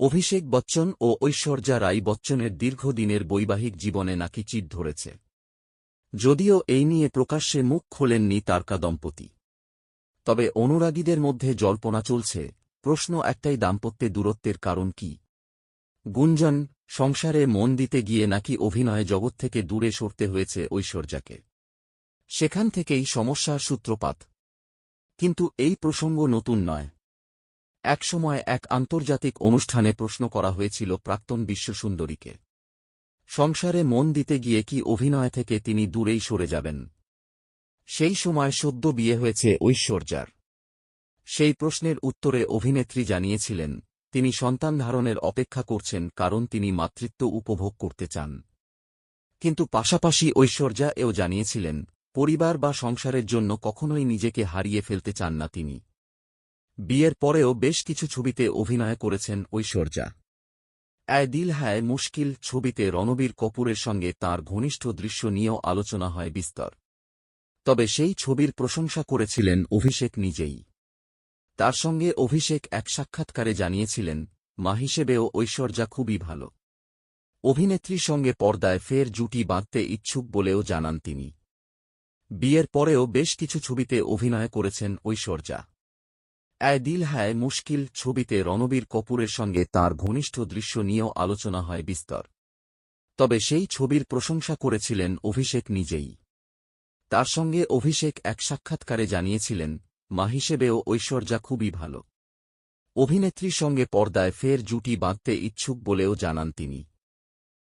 অভিষেক বচ্চন ও ঐশ্বর্যা রাই বচ্চনের দীর্ঘদিনের বৈবাহিক জীবনে নাকি চিট ধরেছে। যদিও এই নিয়ে প্রকাশ্যে মুখ খোলেননি তারকা দম্পতি তবে অনুরাগীদের মধ্যে জল্পনা চলছে, প্রশ্ন একটাই দাম্পত্যে দূরত্বের কারণ কি? গুঞ্জন, সংসারে মন দিতে গিয়ে নাকি অভিনয় জগৎ থেকে দূরে সরতে হয়েছে ঐশ্বর্যাকে। সেখান থেকেই সমস্যার সূত্রপাত। কিন্তু এই প্রসঙ্গ নতুন নয়। একসময় এক আন্তর্জাতিক অনুষ্ঠানে প্রশ্ন করা হয়েছিল প্রাক্তন বিশ্বসুন্দরীকে। সংসারে মন দিতে গিয়ে কি অভিনয় থেকে তিনি দূরেই সরে যাবেন? সেই সময় সদ্য বিয়ে হয়েছে ঐশ্বর্যার। সেই প্রশ্নের উত্তরে অভিনেত্রী জানিয়েছিলেন, তিনি সন্তান ধারণের অপেক্ষা করছেন কারণ তিনি মাতৃত্ব উপভোগ করতে চান। কিন্তু পাশাপাশি ঐশ্বর্যা এও জানিয়েছিলেন, পরিবার বা সংসারের জন্য কখনোই নিজেকে হারিয়ে ফেলতে চান না তিনি। বিয়ের পরেও বেশ কিছু ছবিতে অভিনয় করেছেন ঐশ্বর্যা। অ্যায় দিল হ্যায় মুশকিল ছবিতে রণবীর কপুরের সঙ্গে তার ঘনিষ্ঠ দৃশ্য নিয়েও আলোচনা হয় বিস্তর। তবে সেই ছবির প্রশংসা করেছিলেন অভিষেক নিজেই। তার সঙ্গে অভিষেক এক সাক্ষাৎকারে জানিয়েছিলেন, মা হিসেবেও ঐশ্বর্যা খুবই ভালো। অভিনেত্রীর সঙ্গে পর্দায় ফের জুটি বাঁধতে ইচ্ছুক বলেও জানান তিনি। বিয়ের পরেও বেশ কিছু ছবিতে অভিনয় করেছেন ঐশ্বর্যা। অ্যায় দিল হ্যায় মুশকিল ছবিতে রণবীর কপুরের সঙ্গে তার ঘনিষ্ঠ দৃশ্য নিয়েও আলোচনা হয় বিস্তর। তবে সেই ছবির প্রশংসা করেছিলেন অভিষেক নিজেই। তার সঙ্গে অভিষেক এক সাক্ষাৎকারে জানিয়েছিলেন মা হিসেবেও ঐশ্বর্যা খুবই ভালো। অভিনেত্রীর সঙ্গে পর্দায় ফের জুটি বাঁধতে ইচ্ছুক বলেও জানান তিনি।